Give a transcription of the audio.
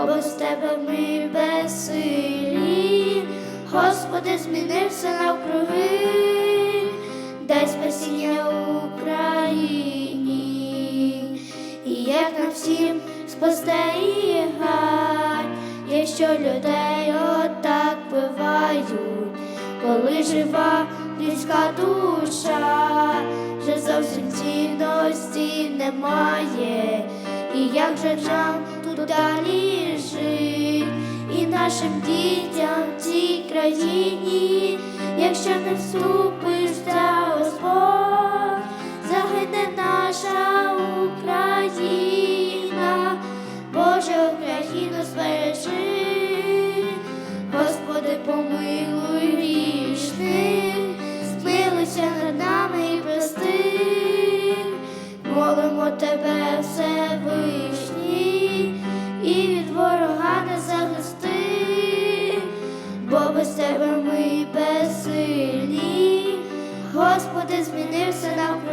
бо без тебе ми безсилі, Господи, зміни все навкруги, дай спасіння Україні, і як нам всім спостерігать, якщо людей отак бивають, коли жива людська душа, вже зовсім цінності немає, і як же нам тут далі нашим дітям в цій країні, якщо не вступишся, Господь, загине наша Україна, Боже, Україну збережи, Господи, помилуй грішних, змилуйся над нами і прости, молимо тебе, Господи, змінився навкруги,